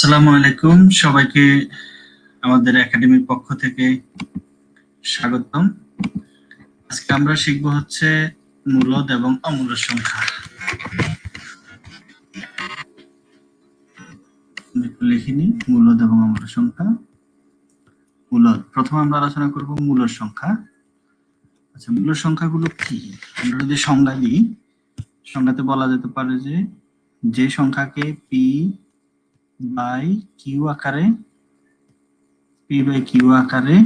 আসসালামু আলাইকুম। সবাইকে আমাদের একাডেমির পক্ষ থেকে স্বাগতম। আজকে আমরা শিখব হচ্ছে মূলদ এবং অমূলদ সংখ্যা। লিখিনি মূলদ এবং অমূলদ সংখ্যা। মূলদ, প্রথমে আমরা আলোচনা করব মূলদ সংখ্যা। আচ্ছা মূলদ সংখ্যাগুলো কি? আমরা যদি সংজ্ঞা দিই, সংজ্ঞাতে বলা যেতে পারে যে যে সংখ্যাকে পি বাই কিউ আকারে পি বাই কিউ আকারে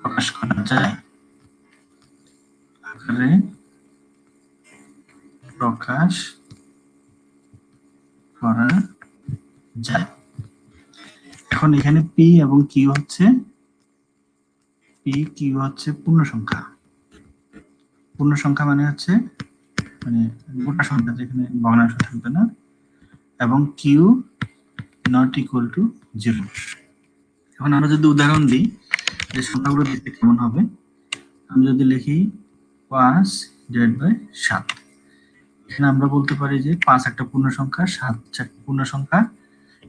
প্রকাশ করা যায়। আকারে প্রকাশ করা যায়। এখন এখানে পি এবং কিউ হচ্ছে পি কিউ হচ্ছে পূর্ণ সংখ্যা পূর্ণ সংখ্যা মানে হচ্ছে মানে গোটা সংখ্যা যেখানে ভগ্নাংশ থাকবে না এবং q not equal to zero এখন আমরা যদি উদাহরণ দিই, যে সংখ্যাগুলো দেখতে কেমন হবে, আমি যদি লিখি পাঁচ ডিভাইড বাই সাত। এখানে আমরা বলতে পারি যে পাঁচ একটা পূর্ণ সংখ্যা, সাত একটা পূর্ণ সংখ্যা,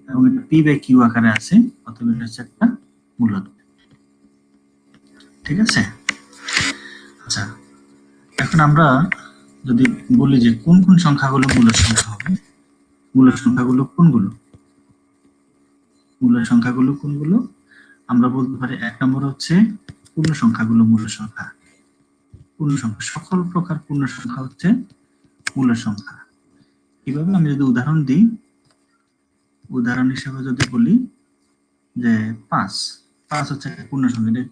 এবং এটা পি বাই কিউ আকারে আছে অথবা এটা হচ্ছে একটা মূলত ঠিক আছে? আচ্ছা এখন আমরা যদি বলি যে কোন কোন সংখ্যাগুলো মূলত সংখ্যা হবে মূলের সংখ্যাগুলো কোনগুলো? মূলের সংখ্যাগুলো কোনগুলো? আমরা বলতে পারি এক নম্বর হচ্ছে পূর্ণ সংখ্যাগুলো মূল সংখ্যা পূর্ণ সংখ্যা সকল প্রকার পূর্ণ সংখ্যা হচ্ছে মূল সংখ্যা কীভাবে আমি যদি উদাহরণ দিই, উদাহরণ হিসেবে যদি বলি যে পাঁচ পাঁচ হচ্ছে একটা পূর্ণ সংখ্যা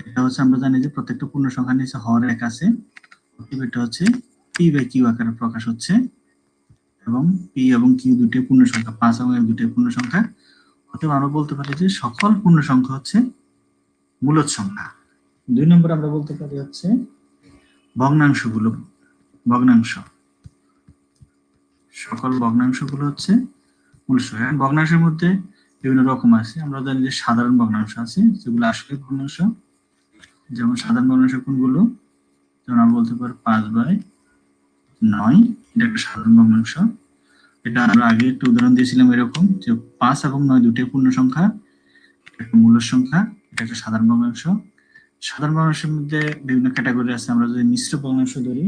এটা হচ্ছে আমরা জানি যে প্রত্যেকটা পূর্ণ সংখ্যার নিচে হর এক আছে এটা হচ্ছে পি বাই কিউ আকারে প্রকাশ হচ্ছে এবং পি এবং কিউ দুটি পূর্ণ সংখ্যা পাঁচ এবং এক দুটি পূর্ণ সংখ্যা অতএব আমরা বলতে পারি যে সকল পূর্ণ সংখ্যা হচ্ছে মূলত সংখ্যা। দুই নম্বর আমরা বলতে পারি হচ্ছে ভগ্নাংশগুলো, ভগ্নাংশ। সকল ভগ্নাংশগুলো হচ্ছে মূল সংখ্যা ভগ্নাংশের মধ্যে বিভিন্ন রকম আছে। আমরা জানি যে সাধারণ ভগ্নাংশ আছে, যেগুলো আসলে ভগ্নাংশ। যেমন সাধারণ ভগ্নাংশ কোনগুলো? যেমন আমরা বলতে পারি পাঁচ বাই নয়, এটা একটা সাধারণ ভগ্নাংশ এটা আমরা আগে একটা উদাহরণ দিয়েছিলাম এরকম যে পাঁচ এবং নয় দুটি পূর্ণ সংখ্যা একটা মূলের সংখ্যা, এটা একটা সাধারণ ভগ্নাংশ সাধারণ ভগ্নাংশের মধ্যে বিভিন্ন ক্যাটাগরি আছে, আমরা যদি মিশ্র ভগ্নাংশ ধরি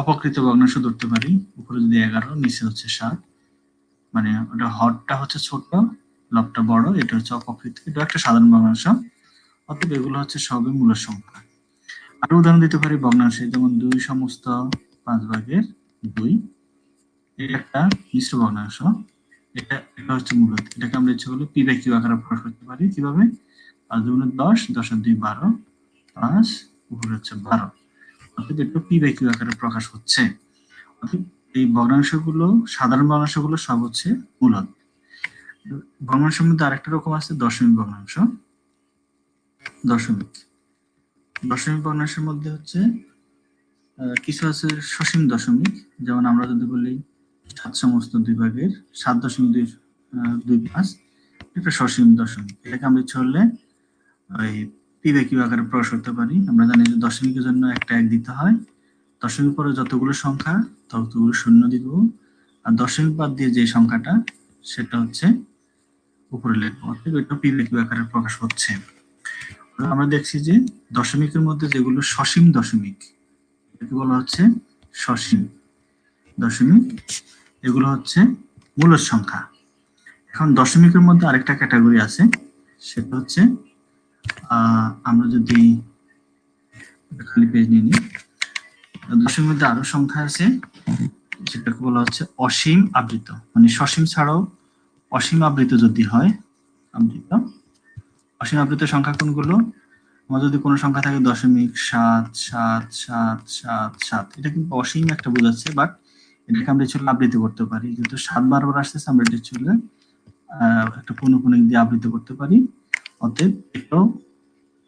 অপকৃত ভগ্নাংশ ধরতে পারি, উপরে যদি এগারো, নিচে হচ্ছে সাত। মানে ওটা হরটা হচ্ছে ছোট, লবটা বড়, এটা হচ্ছে অপকৃত, এটা একটা সাধারণ ভগ্নাংশ অতএব এগুলো হচ্ছে সবই মূলের সংখ্যা। আরও উদাহরণ দিতে পারি ভগ্নাংশে যেমন দুই সমস্ত পাঁচ ভাগের দুই। এটা একটা মিশ্র ভগ্নাংশ এটা এটা হচ্ছে মূলত। এটাকে আমরা ইচ্ছে করলে পি বাই কিউ আকারে প্রকাশ করতে পারি। কীভাবে? পাঁচ দুগুণে দশ দশ আর দুই বারো। পাঁচ উপরে হচ্ছে বারো। অর্থাৎ এটা পি বাই কিউ আকারে প্রকাশ হচ্ছে। এই ভগ্নাংশগুলো সাধারণ ভগ্নাংশগুলো সব হচ্ছে মূলত। ভগ্নাংশের মধ্যে আরেকটা রকম আছে দশমিক ভগ্নাংশ দশমিক। দশমিক ভগ্নাংশের মধ্যে হচ্ছে কিছু আছে সসীম দশমিক, যেমন আমরা যদি বলি সাত সমস্ত দুই ভাগের সাত দশমিক দুই দুই পাঁচ, এটা সসীম দশমিক। এটাকে আমরা ইচ্ছে ওই বাই কিউ আকারে প্রকাশ করতে পারি। আমরা জানি যে দশমিকের জন্য একটা এক দিতে হয়। দশমিক পরে যতগুলো সংখ্যা, ততগুলো শূন্য দিব। আর দশমিক বাদ দিয়ে যে সংখ্যাটা, সেটা হচ্ছে উপরে লিখব অর্থাৎ এটা বাই আকারে প্রকাশ হচ্ছে। আমরা দেখছি যে দশমিকের মধ্যে যেগুলো সসীম দশমিক, এটাকে বলা হচ্ছে সসীম দশমিক। এগুলো হচ্ছে মূলের সংখ্যা। এখন দশমিকের মধ্যে আরেকটা ক্যাটাগরি আছে, সেটা হচ্ছে আমরা যদি খালি পেজ নিয়ে নিই, দশমিকের মধ্যে আরও সংখ্যা আছে যেটাকে বলা হচ্ছে অসীম আবৃত। মানে সসীম ছাড়াও অসীম আবৃত যদি হয়, আবৃত অসীম আবৃত সংখ্যা কোনগুলো? আমার যদি কোনো সংখ্যা থাকে দশমিক সাত সাত সাত সাত সাত। এটা কিন্তু অসীম একটা বোঝাচ্ছে বাট এটাকে আমরা চলে আবৃত্তি করতে পারি। যেহেতু সাত বারবার আসতেছে, আমরা এটা চলে একটা পৌনপুনিক দিয়ে আবৃত্তি করতে পারি। অতএব এটাও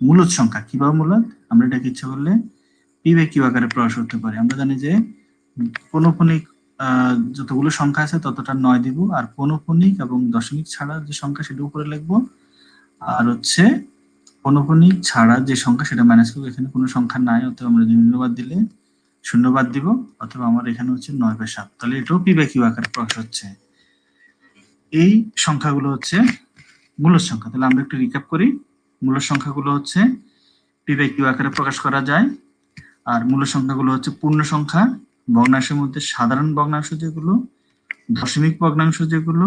মূলত সংখ্যা। কীভাবে মূলত? আমরা এটাকে ইচ্ছা করলে পি বাই কিউ আকারে প্রকাশ করতে পারি। আমরা জানি যে পৌনপুনিক যতগুলো সংখ্যা আছে ততটা নয় দিব, আর পৌনপুনিক এবং দশমিক ছাড়া যে সংখ্যা সেটা উপরে লিখব আর হচ্ছে পৌনপুনিক ছাড়া যে সংখ্যা, সেটা মাইনাস করব। এখানে কোনো সংখ্যা নাই অতএব আমরা নিম্নবাদ দিলে শূন্যবাদ দিব, অথবা আমার এখানে হচ্ছে নয় বাই সাত। তাহলে এটাও পি বাই কিউ আকারে প্রকাশ হচ্ছে। এই সংখ্যাগুলো হচ্ছে মূলদ সংখ্যা। তাহলে আমরা একটু রিক্যাপ করি। মূলদ সংখ্যাগুলো হচ্ছে পি বাই কিউ আকারে প্রকাশ করা যায়। আর মূল সংখ্যাগুলো হচ্ছে পূর্ণ সংখ্যা, ভগ্নাংশের মধ্যে সাধারণ ভগ্নাংশ যেগুলো, দশমিক ভগ্নাংশ যেগুলো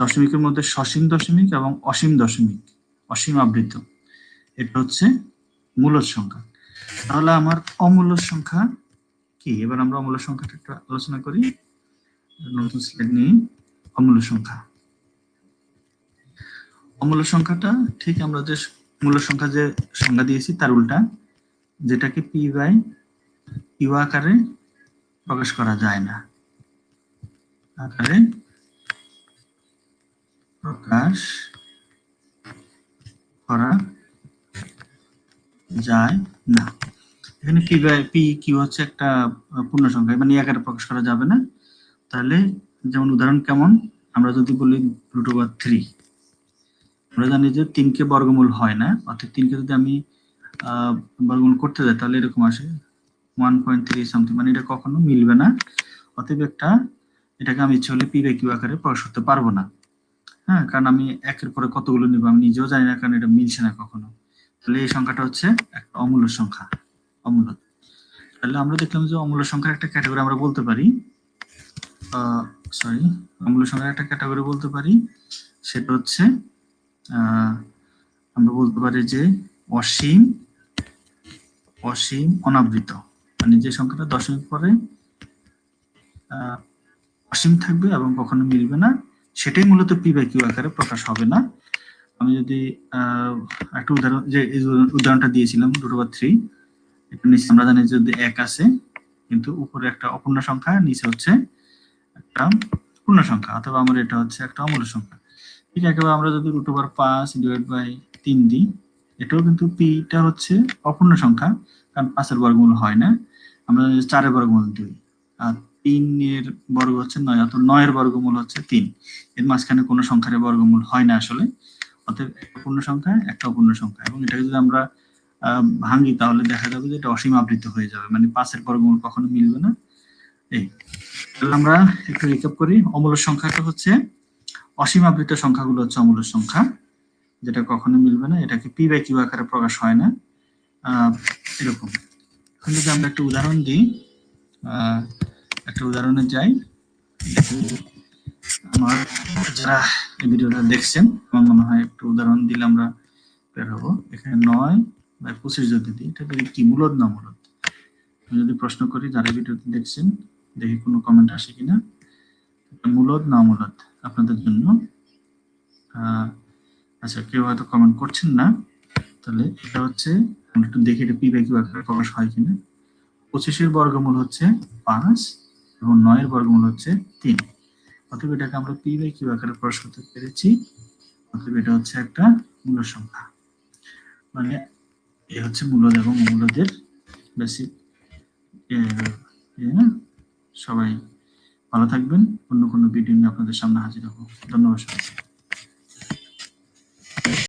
দশমিকের মধ্যে সসীম দশমিক এবং অসীম দশমিক, অসীম আবৃত। এটা হচ্ছে মূলদ সংখ্যা। তাহলে আমার অমূল্য সংখ্যা কি? এবার আমরা অমূল্য সংখ্যাটা একটু আলোচনা করি। নতুন স্লাইড নিয়ে অমূল্য সংখ্যা। অমূল্য সংখ্যাটা ঠিক আমরা যে মূল্য সংখ্যা যে সংজ্ঞা দিয়েছি, তার উল্টা যেটাকে পি বাই ইউ আকারে প্রকাশ করা যায় না। আকারে প্রকাশ করা যায় না। এখানে পি বাই পি কি হচ্ছে একটা পূর্ণ সংখ্যা মানে আকারে প্রকাশ করা যাবে না। তাহলে যেমন উদাহরণ কেমন? আমরা যদি বলি রুট ওভার থ্রি আমরা জানি যে তিনকে বর্গমূল হয় না, অর্থাৎ তিনকে যদি আমি বর্গমূল করতে যাই, তাহলে এরকম আসে। ওয়ান পয়েন্ট থ্রি সামথিং মানে এটা কখনো মিলবে না। অতএব একটা, এটাকে আমি ইচ্ছে হলে পি বাই কিউ আকারে প্রকাশ করতে পারব না। হ্যাঁ কারণ আমি একের পরে কতগুলো নিব? আমি নিজেও জানি না, কারণ এটা মিলছে না কখনো। তাহলে এই সংখ্যাটা হচ্ছে একটা অমূল্য সংখ্যা, অমূল্য। তাহলে আমরা দেখলাম যে অমূল্য সংখ্যার একটা ক্যাটাগরি আমরা বলতে পারি সরি অমূল্য সংখ্যার একটা ক্যাটাগরি বলতে পারি, সেটা হচ্ছে আমরা বলতে পারি যে অসীম অসীম অনাবৃত। মানে যে সংখ্যাটা দশমিক পরে অসীম থাকবে এবং কখনো মিলবে না। সেটাই মূলত পি বাই কিউ আকারে প্রকাশ হবে না। আমি যদি একটা উদাহরণ, যে উদাহরণটা দিয়েছিলাম রুট ওভার থ্রি এটা নিচে আমরা জানি যদি এক আছে কিন্তু উপরে একটা অপূর্ণ সংখ্যা, নিচে হচ্ছে একটা পূর্ণ সংখ্যা, অথবা আমার এটা হচ্ছে একটা অমূল্য সংখ্যা। ঠিক একেবারে আমরা যদি রুট ওভার পাঁচ ডিভাইড বাই তিন দিই, এটাও কিন্তু পিটা হচ্ছে অপূর্ণ সংখ্যা, কারণ পাঁচের বর্গমূল হয় না। আমরা চারের বর্গমূল দিই, আর তিনের বর্গ হচ্ছে নয় অর্থাৎ নয়ের বর্গমূল হচ্ছে তিন। এর মাঝখানে কোনো সংখ্যার বর্গমূল হয় না আসলে। অতএব পূর্ণ সংখ্যা একটা অপূর্ণ সংখ্যা। এবং এটাকে যদি আমরা ভাঙি তাহলে দেখা যাবে যে এটা অসীম আবৃত হয়ে যাবে। মানে পাঁচের বর্গমূল কখনো মিলবে না। এই। তাহলে আমরা একটু রিক্যাপ করি। অমূল্য সংখ্যাটা হচ্ছে অসীম আবৃত সংখ্যাগুলো হচ্ছে অমূল্য সংখ্যা যেটা কখনো মিলবে না। এটাকে পি বাই কিউ আকারে প্রকাশ হয় না। এরকম। এখন যদি আমরা একটা উদাহরণ দিই আহ, একটা উদাহরণে যাই। আমার যারা এই ভিডিওটা দেখছেন, আমার মনে হয় একটু উদাহরণ দিলে আমরা বের হব। এখানে নয় বা পঁচিশ যদি দিই, এটা কি মূলত না মূলত? আমি যদি প্রশ্ন করি, যারা ভিডিওতে দেখছেন, দেখি কোনো কমেন্ট আসে কিনা? মূলত না মূলত? আপনাদের জন্য আচ্ছা কেউ হয়তো কমেন্ট করছেন না, তাহলে এটা হচ্ছে, আমরা একটু দেখি এটা পি আকারে প্রকাশ হয় কিনা? পঁচিশের বর্গমূল হচ্ছে পাঁচ এবং নয়ের বর্গমূল হচ্ছে তিন। অতএব এটাকে আমরা পি বাই কিউ আকারে প্রকাশ করতে পেরেছি। অতএব এটা হচ্ছে একটা মূল সংখ্যা। মানে এ হচ্ছে মূলদ এবং মূলদের বেসিক সবাই ভালো থাকবেন। অন্য কোনো ভিডিও নিয়ে আপনাদের সামনে হাজির হব। ধন্যবাদ সবাইকে।